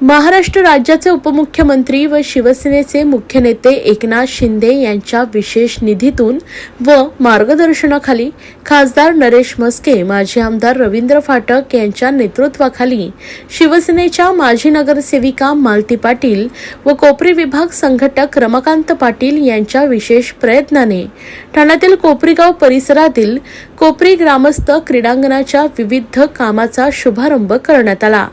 महाराष्ट्र राज्याचे उपमुख्यमंत्री व शिवसेनेचे मुख्य नेते एकनाथ शिंदे यांच्या विशेष निधीतून व मार्गदर्शनाखाली खासदार नरेश मस्के माजी आमदार रवींद्र फाटक यांच्या नेतृत्वाखाली शिवसेनेच्या माजी नगरसेविका मालती पाटील व कोपरी विभाग संघटक रमाकांत पाटील यांच्या विशेष प्रयत्नाने ठाण्यातील कोपरीगाव परिसरातील कोपरी ग्रामस्थ क्रीडांगणाच्या विविध कामाचा शुभारंभ करण्यात आला.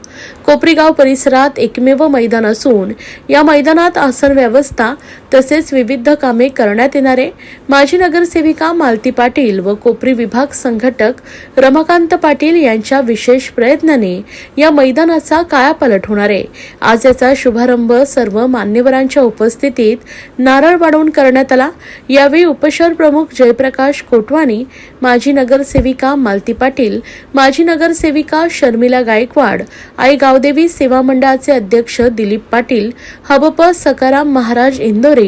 कोपरीगाव परिसरात एकमेव मैदान असून या मैदानात आसन व्यवस्था तसेच विविध कामे करण्यात येणारे माजी नगरसेविका मालती पाटील व कोपरी विभाग संघटक रमाकांत पाटील यांच्या विशेष प्रयत्नाने या मैदानाचा कायापालट होणार आहे. आज याचा शुभारंभ सर्व मान्यवरांच्या उपस्थितीत नारळ वाढवून करण्यात आला. यावेळी उपशहर प्रमुख जयप्रकाश कोटवाणी माजी नगरसेविका मालती पाटील माजी नगरसेविका शर्मिला गायकवाड आई गावदेवी सेवा मंडळाचे अध्यक्ष दिलीप पाटील हबप सकाराम महाराज इंदोरे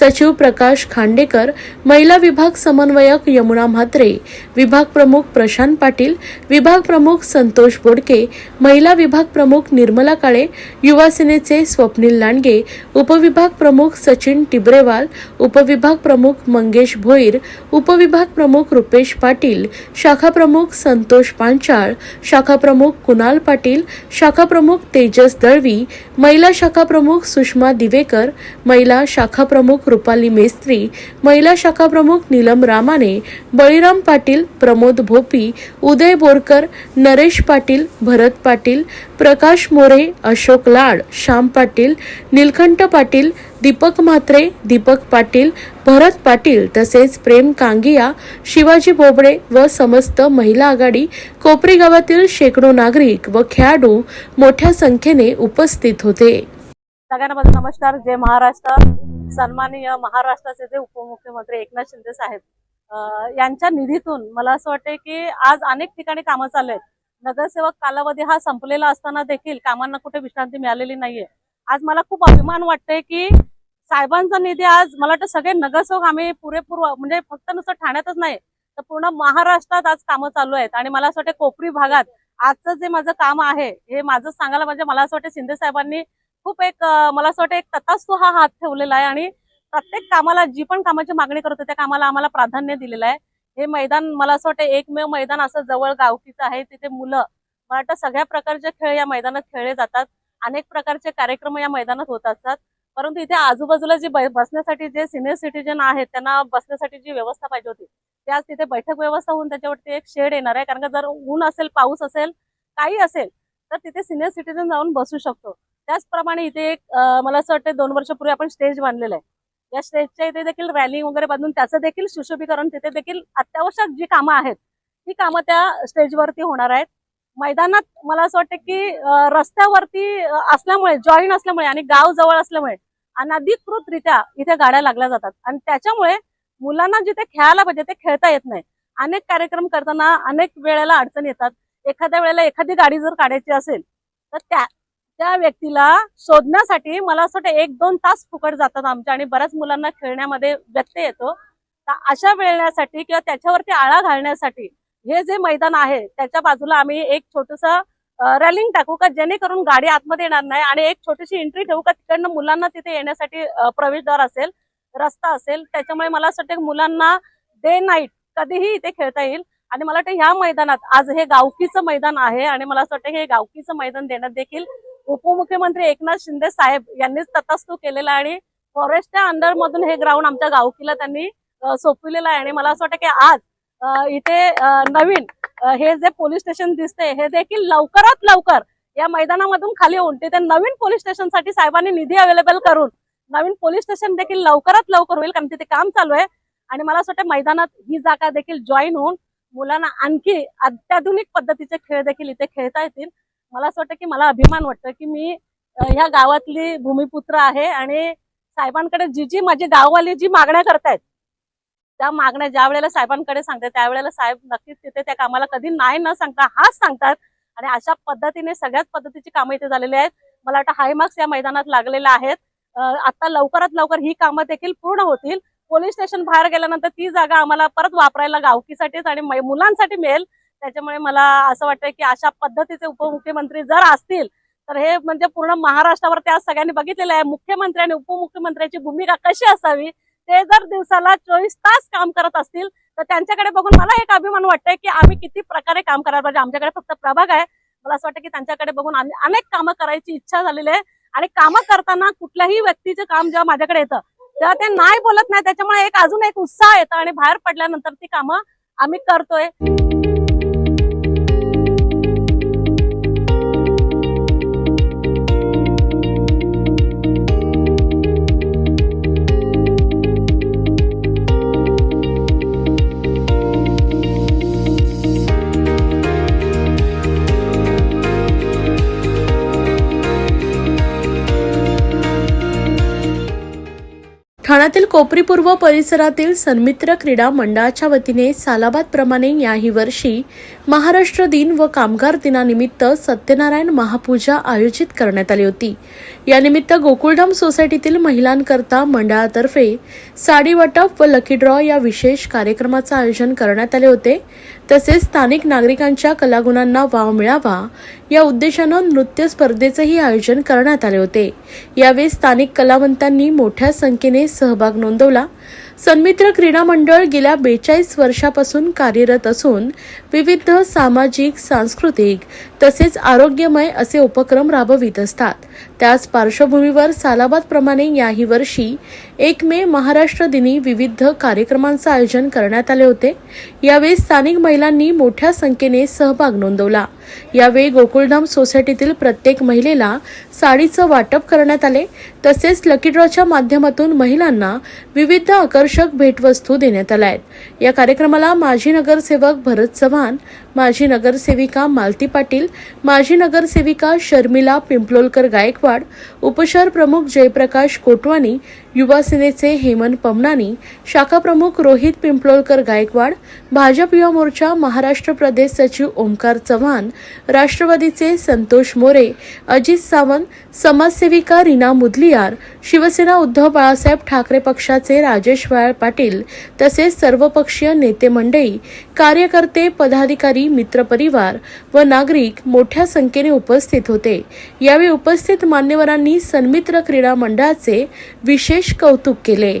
सचिव प्रकाश खांडेकर महिला विभाग समन्वयक यमुना म्हात्रे विभाग प्रमुख प्रशांत पाटील विभाग प्रमुख संतोष बोडके महिला विभाग प्रमुख निर्मला काळे युवासेनेचे स्वप्नील लांडगे उपविभाग प्रमुख सचिन टिबरेवाल उपविभाग प्रमुख मंगेश भोईर उपविभाग प्रमुख रुपेश पाटील शाखा प्रमुख संतोष पांचाळ शाखा प्रमुख कुणाल पाटील शाखा प्रमुख तेजस दळवी महिला शाखा प्रमुख सुषमा दिवेकर महिला शाखा प्रमुख रुपाली मेस्त्री महिला शाखा प्रमुख नीलम रामाने बळीराम पाटील प्रमोद भोपी उदय बोरकर नरेश पाटील भरत पाटील प्रकाश मोरे अशोक लाड श्याम पाटील नीलकंठ पाटील दीपक म्हात्रे दीपक पाटील भरत पाटील तसेच प्रेम कांगिया शिवाजी बोबडे व समस्त महिला आघाडी कोपरी गावातील शेकडो नागरिक व खेळाडू मोठ्या संख्येने उपस्थित होते. सगळ्यांना माझा नमस्कार. जय महाराष्ट्र. सन्माननीय महाराष्ट्राचे जे उपमुख्यमंत्री एकनाथ शिंदे साहेब यांच्या निधीतून मला असं वाटतंय की आज अनेक ठिकाणी कामं चालू आहेत. नगरसेवक कालावधी हा संपलेला असताना देखील कामांना कुठे विश्रांती मिळालेली नाहीये. आज मला खूप अभिमान वाटतंय की साहेबांचा निधी आज मला वाटतं सगळे नगरसेवक आम्ही पुरेपूर म्हणजे फक्त नुसतं ठाण्यातच नाही तर पूर्ण महाराष्ट्रात आज कामं चालू आहेत. आणि मला असं वाटतं कोपरी भागात आजचं जे माझं काम आहे हे माझं सांगायला म्हणजे मला असं वाटतं शिंदे साहेबांनी खूप एक मला असं वाटतं एक तथास्तू हा हात ठेवलेला आहे आणि प्रत्येक कामाला जी पण कामाची मागणी करतो त्या कामाला आम्हाला प्राधान्य दिलेलं आहे. हे मैदान मला असं वाटतं एकमेव मैदान असं जवळ गावकीचं आहे तिथे मुलं मला वाटतं सगळ्या प्रकारचे खेळ या मैदानात खेळले जातात. अनेक प्रकारचे कार्यक्रम या मैदानात होत असतात. परंतु इथे आजूबाजूला जे ब- बसण्यासाठी जे सिनियर सिटीजन आहेत त्यांना बसण्यासाठी जी व्यवस्था पाहिजे होती ते आज तिथे बैठक व्यवस्था होऊन त्याच्यावरती एक शेड येणार आहे. कारण का जर ऊन असेल पाऊस असेल काही असेल तर तिथे सिनियर सिटीजन जाऊन बसू शकतो. त्याचप्रमाणे इथे एक मला असं वाटतं दोन वर्षापूर्वी आपण स्टेज बांधलेलं आहे. या स्टेजच्या इथे देखील रॅली वगैरे बांधून त्याचं देखील सुशोभीकरण तिथे देखील अत्यावश्यक जी कामं आहेत ती कामं त्या स्टेजवरती होणार आहेत. मैदानात मला असं वाटतं की रस्त्यावरती असल्यामुळे जॉईन असल्यामुळे आणि गाव जवळ असल्यामुळे अनाधिकृतरित्या इथे गाड्या लागल्या जातात. आणि त्याच्यामुळे मुलांना जिथे खेळायला पाहिजे ते खेळता येत नाही. अनेक कार्यक्रम करताना अनेक वेळेला अडचणी येतात. एखाद्या वेळेला एखादी गाडी जर काढायची असेल तर त्या त्या व्यक्तीला शोधण्यासाठी मला असं वाटतं एक दोन तास फुकट जातात आमच्या आणि बऱ्याच मुलांना खेळण्यामध्ये व्यत्यय येतो. तर अशा वेळण्यासाठी किंवा त्याच्यावरती आळा घालण्यासाठी हे जे मैदान आहे त्याच्या बाजूला आम्ही एक छोटस रॅलिंग टाकू का जेणेकरून गाडी आतमध्ये येणार नाही आणि एक छोटीशी एंट्री ठेवू का तिकडनं मुलांना तिथे येण्यासाठी प्रवेशद्वार असेल रस्ता असेल त्याच्यामुळे मला असं वाटतं मुलांना डे नाईट कधीही इथे खेळता येईल. आणि मला वाटतं ह्या मैदानात आज हे गावकीचं मैदान आहे आणि मला असं वाटतं हे गावकीचं मैदान देण्यात देखील उपमुख्यमंत्री एकनाथ शिंदे साहेब यांनीच तथास्तू केलेला आहे आणि फॉरेस्टच्या अंडर मधून हे ग्राउंड आमच्या गावकीला त्यांनी सोपविलेलं आहे. आणि मला असं वाटतं की आज इथे नवीन हे जे पोलीस स्टेशन दिसते हे देखील लवकरात लवकर या मैदानामधून खाली होऊन तिथे नवीन पोलीस स्टेशनसाठी साहेबांनी निधी अवेलेबल करून नवीन पोलीस स्टेशन देखील लवकरात लवकर होईल कारण तिथे काम चालू आहे. आणि मला असं वाटतं मैदानात ही जागा देखील जॉईन होऊन मुलांना आणखी अत्याधुनिक पद्धतीचे खेळ देखील इथे खेळता येतील. मला असं वाटतं की मला अभिमान वाटतं की मी ह्या गावातली भूमिपुत्र आहे आणि साहेबांकडे जी जी माझी गाववाली जी मागण्या करतायत त्या मागण्या ज्या वेळेला साहेबांकडे सांगते त्यावेळेला साहेब नक्कीच तिथे त्या कामाला कधी नाही न सांगता हाच सांगतात आणि अशा पद्धतीने सगळ्याच पद्धतीची कामं इथे झालेली आहेत. मला वाटतं हायमार्क्स या मैदानात लागलेल्या आहेत. आता लवकरात लवकर ही कामं देखील पूर्ण होतील. पोलीस स्टेशन बाहेर गेल्यानंतर ती जागा आम्हाला परत वापरायला गावकीसाठीच आणि मुलांसाठी मिळेल. त्याच्यामुळे मला असं वाटतं की अशा पद्धतीचे उपमुख्यमंत्री जर असतील तर हे म्हणजे पूर्ण महाराष्ट्रावर त्या सगळ्यांनी बघितलेलं आहे. मुख्यमंत्री आणि उपमुख्यमंत्र्याची भूमिका कशी असावी ते जर दिवसाला चोवीस तास काम करत असतील तर त्यांच्याकडे बघून मला एक अभिमान वाटतंय की आम्ही किती प्रकारे काम करायला पाहिजे. आमच्याकडे फक्त प्रभाग आहे. मला असं वाटतं की त्यांच्याकडे बघून आम्ही अनेक कामं करायची इच्छा झालेली आहे. आणि कामं करताना कुठल्याही व्यक्तीचं काम जेव्हा माझ्याकडे येतं तेव्हा ते नाही बोलत नाही. त्याच्यामुळे एक अजून एक उत्साह येतो आणि बाहेर पडल्यानंतर ती कामं आम्ही करतोय. ठाण्यातील कोपरीपूर्व परिसरातील सन्मित्र क्रीडा मंडळाच्या वतीने सालाबाद प्रमाणे याही वर्षी महाराष्ट्र दिन व कामगार दिनानिमित्त सत्यनारायण महापूजा आयोजित करण्यात आली होती. यानिमित्त गोकुळधाम सोसायटीतील महिलांकरता मंडळातर्फे साडी वाटप व लकी ड्रॉ या विशेष कार्यक्रमाचं आयोजन करण्यात आले होते. तसेच स्थानिक नागरिकांच्या कलागुणांना वाव मिळावा या उद्देशानं नृत्य स्पर्धेचंही आयोजन करण्यात आले होते. यावेळी स्थानिक कलावंतांनी मोठ्या संख्येने सहभाग नोंदवला. सन्मित्र क्रीडा मंडळ गेल्या बेचाळीस वर्षापासून कार्यरत असून विविध सामाजिक सांस्कृतिक तसेच आरोग्यमय असे उपक्रम राबवित असतात. त्याच पार्श्वभूमीवर सालाबादप्रमाणे याही वर्षी एक मे महाराष्ट्र दिनी विविध कार्यक्रमांचं आयोजन करण्यात आले होते. यावेळी स्थानिक महिलांनी मोठ्या संख्येने सहभाग नोंदवला. यावेळी गोकुळधाम सोसायटीतील प्रत्येक महिलेला साडीचं वाटप करण्यात आले. तसेच लकी ड्रॉच्या माध्यमातून महिलांना विविध आकर्षक भेटवस्तू देण्यात आल्या आहेत. या कार्यक्रमाला माजी नगरसेवक भरत चव्हाण माजी नगरसेविका मालती पाटील माजी नगरसेविका शर्मिला पिंपलोलकर गायकवाड उपशहर प्रमुख जयप्रकाश कोटवानी युवा सेनेचे हेमंत पमनानी शाखा प्रमुख रोहित पिंपळोलकर गायकवाड भाजप युवा मोर्चा महाराष्ट्र प्रदेश सचिव ओमकार चव्हाण राष्ट्रवादीचे संतोष मोरे अजित सावंत समाजसेविका रीना मुदलियार शिवसेना उद्धव बाळासाहेब ठाकरे पक्षाचे राजेश वाळ पाटील तसेच सर्वपक्षीय नेते मंडळी कार्यकर्ते पदाधिकारी मित्रपरिवार व नागरिक मोठ्या संख्येने उपस्थित होते. यावेळी उपस्थित मान्यवरांनी सन्मित्र क्रीडा मंडळाचे विशेष कौतुक केले.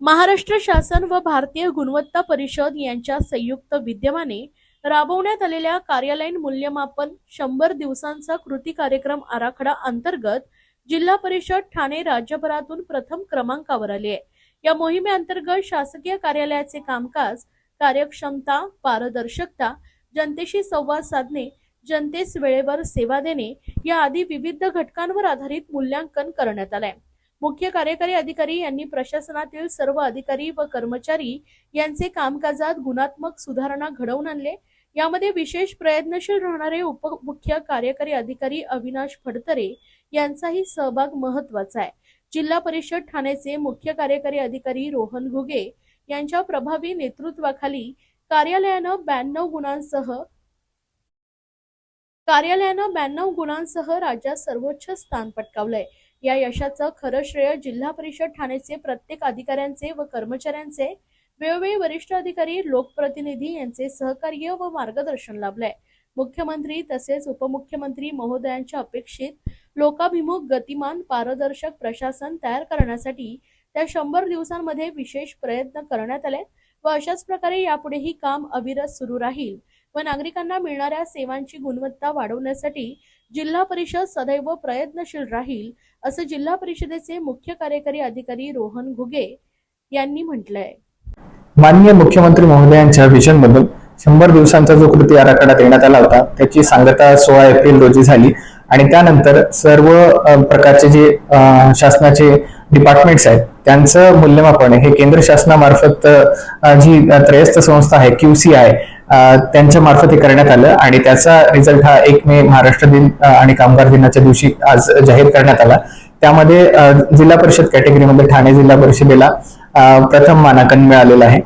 महाराष्ट्र शासन व भारतीय गुणवत्ता परिषद यांच्या संयुक्त विद्यमाने राबवण्यात आलेल्या कार्यालयीन मूल्यमापन शंभर दिवसांचा कृती कार्यक्रम आराखडा अंतर्गत जिल्हा परिषद ठाणे राज्यभरातून प्रथम क्रमांकावर आली आहे. या मोहिमेअंतर्गत शासकीय कार्यालयाचे कामकाज कार्यक्षमता पारदर्शकता जनतेशी संवाद साधणे जनतेस वेळेवर सेवा देणे या आदी विविध घटकांवर आधारित मूल्यांकन करण्यात आलंय. मुख्य कार्यकारी अधिकारी यांनी प्रशासनातील सर्व अधिकारी व कर्मचारी यांचे कामकाजात गुणात्मक सुधारणा घडवून आणले. यामध्ये विशेष प्रयत्नशील राहणारे उपमुख्य कार्यकारी अधिकारी अविनाश फडतरे यांचाही सहभाग महत्त्वाचा आहे. जिल्हा परिषद ठाण्याचे मुख्य कार्यकारी अधिकारी रोहन घुगे यांच्या प्रभावी नेतृत्वाखाली कार्यालयानं ब्याण्णव गुणांसह कार्यालयानं ब्याण्णव गुणांसह राज्यात सर्वोच्च स्थान पटकावलंय. या यशाचं खरं श्रेय जिल्हा परिषद ठाण्याचे प्रत्येक अधिकाऱ्यांचे व कर्मचाऱ्यांचे. वेळोवेळी वरिष्ठ अधिकारी लोकप्रतिनिधी यांचे सहकार्य व मार्गदर्शन लाभलंय. मुख्यमंत्री तसेच उपमुख्यमंत्री महोदयांच्या अपेक्षित लोकाभिमुख गतिमान पारदर्शक प्रशासन तयार करण्यासाठी त्या शंभर दिवसांमध्ये विशेष प्रयत्न करण्यात आले व अशाच प्रकारे यापुढेही काम अविरत सुरू राहील व नागरिकांना मिळणाऱ्या सेवांची गुणवत्ता वाढवण्यासाठी जिल्हा परिषद सदैव प्रयत्नशील राहील असं जिल्हा परिषदेचे मुख्य कार्यकारी अधिकारी रोहन घुगे यांनी म्हटलंय. माननीय मुख्यमंत्री महोदयांच्या विजन मधून शंभर दिवसांचा जो कृती आराखडा देण्यात आला होता त्याची सांगता सोळा एप्रिल रोजी झाली. आणि त्यानंतर सर्व प्रकारचे जे शासनाचे डिपार्टमेंट्स आहेत त्यांचं मूल्यमापन हे केंद्र शासनामार्फत जी त्रयस्थ संस्था आहे क्यूसी आय त्यांच्या मार्फत हे करण्यात आलं आणि त्याचा रिझल्ट हा एक मे महाराष्ट्र दिन आणि कामगार दिनाच्या दिवशी आज जाहीर करण्यात आला. त्यामध्ये जिल्हा परिषद कॅटेगरीमध्ये ठाणे जिल्हा परिषदेला प्रथम मानांकन मिळालेलं आहे.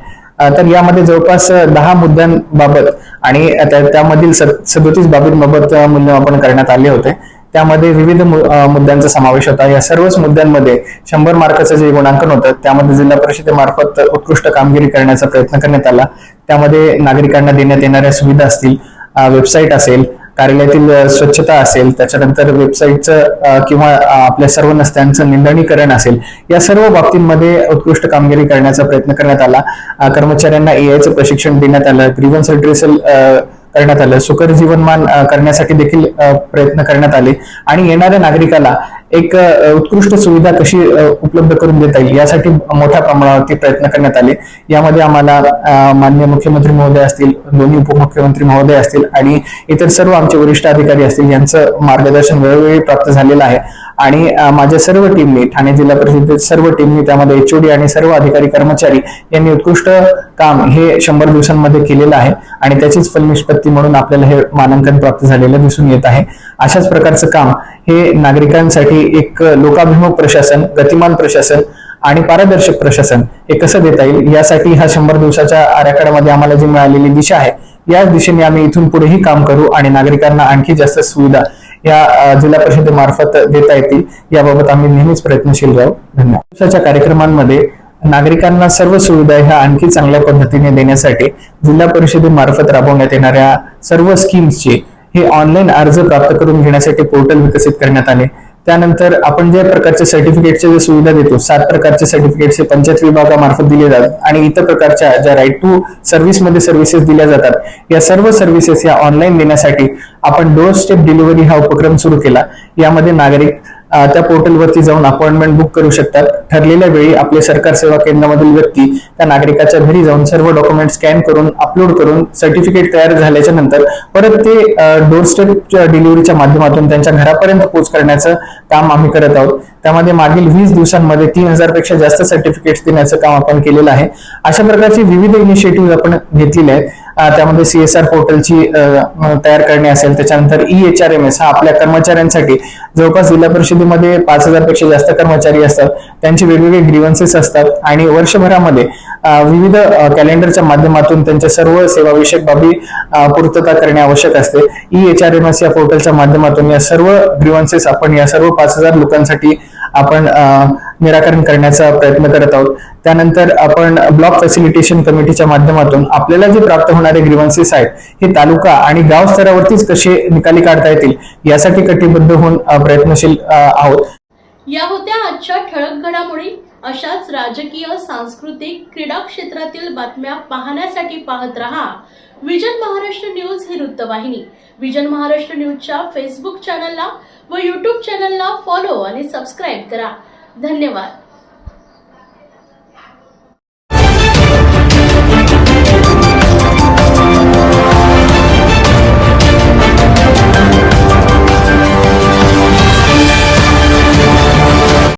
तर यामध्ये जवळपास दहा मुद्द्यांबाबत आणि त्यामधील सदोतीस बाबींबाबत मूल्यमापन करण्यात आले होते. त्यामध्ये विविध मुद्द्यांचा समावेश होता. या सर्वच मुद्द्यांमध्ये शंभर मार्काचं जे गुणांकन होतं त्यामध्ये जिल्हा परिषदेमार्फत उत्कृष्ट कामगिरी करण्याचा प्रयत्न करण्यात आला. त्यामध्ये नागरिकांना देण्यात येणाऱ्या सुविधा असतील वेबसाईट असेल कार्यालयातील स्वच्छता असेल त्याच्यानंतर वेबसाईटचं किंवा आपल्या सर्व नसत्यांचं निंदणीकरण असेल या सर्व बाबतींमध्ये उत्कृष्ट कामगिरी करण्याचा प्रयत्न करण्यात आला. कर्मचाऱ्यांना एआयचं प्रशिक्षण देण्यात आलं ग्रीव्हन्स रिट्रेसल करण्यात आलं सुकर जीवनमान करण्यासाठी देखील प्रयत्न करण्यात आले. आणि येणाऱ्या नागरिकाला एक उत्कृष्ट सुविधा कशी उपलब्ध करून देता येईल? यासाठी मोठ्या प्रमाणावरती प्रयत्न करण्यात आले. यामध्ये आम्हाला मान्य माननीय मुख्यमंत्री महोदय असतील दोन्ही उपमुख्यमंत्री महोदय असतील आणि इतर सर्व आमचे वरिष्ठ अधिकारी असतील यांचं मार्गदर्शन वेळोवेळी प्राप्त झालेलं आहे. आणि माझ्या सर्व टीमने ठाणे जिल्हा परिषदेतील सर्व टीमने त्यामध्ये एचओडी आणि सर्व अधिकारी कर्मचारी यांनी उत्कृष्ट काम हे शंभर दिवसांमध्ये केलेलं आहे आणि त्याचीच फलनिष्पत्ती म्हणून आपल्याला हे मानांकन प्राप्त झालेलं दिसून येत आहे. अशाच प्रकारचं काम हे नागरिकांसाठी एक लोकाभिमुख प्रशासन गतिमान प्रशासन आणि पारदर्शक प्रशासन हे कसं देता येईल यासाठी हा शंभर दिवसाच्या आराखड्यामध्ये आम्हाला जी मिळालेली दिशा आहे या दिशेने आम्ही इथून पुढेही काम करू आणि नागरिकांना आणखी जास्त सुविधा या जिल्हा परिषदेमार्फत देता येतील. याबाबत आम्ही नेहमीच प्रयत्नशील राहू. धन्यवाद. दिवसाच्या कार्यक्रमांमध्ये नागरिकांना सर्व सुविधा ह्या आणखी चांगल्या पद्धतीने देण्यासाठी जिल्हा परिषदेमार्फत राबवण्यात येणाऱ्या सर्व स्कीम्सचे हे ऑनलाईन अर्ज प्राप्त करून घेण्यासाठी पोर्टल विकसित करण्यात आले. त्यानंतर आपण ज्या प्रकारच्या सर्टिफिकेटच्या ज्या सुविधा देतो सात प्रकारचे सर्टिफिकेट्स हे पंचायत विभागामार्फत दिले जातात आणि इतर प्रकारच्या ज्या राईट टू सर्व्हिसमध्ये सर्व्हिसेस दिल्या जातात या सर्व सर्व्हिसेस या ऑनलाईन देण्यासाठी आपण डोअर स्टेप डिलिव्हरी हा उपक्रम सुरू केला. यामध्ये नागरिक त्या पोर्टलवरती जाऊन अपॉइंटमेंट बुक करू शकतात. ठरलेल्या वेळी आपले सरकार सेवा केंद्रामधील व्यक्ती त्या नागरिकाच्या घरी जाऊन सर्व डॉक्युमेंट स्कॅन करून अपलोड करून सर्टिफिकेट तयार झाल्याच्यानंतर परत ते डोर स्टेप डिलिव्हरीच्या माध्यमातून त्यांच्या घरापर्यंत पोच करण्याचं काम आम्ही करत आहोत. त्यामध्ये मागील वीस दिवसांमध्ये तीन हजारपेक्षा जास्त सर्टिफिकेट देण्याचं काम आपण केलेलं आहे. अशा प्रकारची विविध इनिशिएटिव्ह आपण घेतलेले आहेत. त्यामध्ये सीएसआर पोर्टलची तयार करणे असेल. त्याच्यानंतर E H R M S हा आपल्या कर्मचाऱ्यांसाठी. जवळपास जिल्हा परिषदेमध्ये पाच हजारपेक्षा जास्त कर्मचारी असतात. त्यांचे वेगवेगळे ग्रीवन्सेस असतात. आणि वर्षभरामध्ये विविध कॅलेंडरच्या माध्यमातून त्यांच्या सर्व सेवाविषयक बाबी पूर्तता करणे आवश्यक असते. E H R M S या पोर्टलच्या माध्यमातून या सर्व ग्रीवन्सेस आपण या सर्व पाच हजार लोकांसाठी आपण निराकरण करण्याचा प्रयत्न करत आहोत. त्यानंतर आपण ब्लॉक फॅसिलिटेशन कमिटीच्या माध्यमातून आपल्याला जे प्राप्त होणारे ग्रीव्हन्सेस आहेत हे तालुका आणि गाव स्तरावरतीच कसे निकाली काढता येतील यासाठी कटिबद्ध होऊन प्रयत्नशील आहोत. या होत्या आजच्या ठळक घडामोडी. अशाच राजकीय सांस्कृतिक क्रीडा क्षेत्रातील बातम्या पाहण्यासाठी पाहत रहा. विजन महाराष्ट्र न्यूज ही वृत्तवाहिनी. विजन महाराष्ट्र न्यूजच्या फेसबुक चॅनलला व युट्यूब चॅनलला फॉलो आणि सबस्क्राईब करा. धन्यवाद.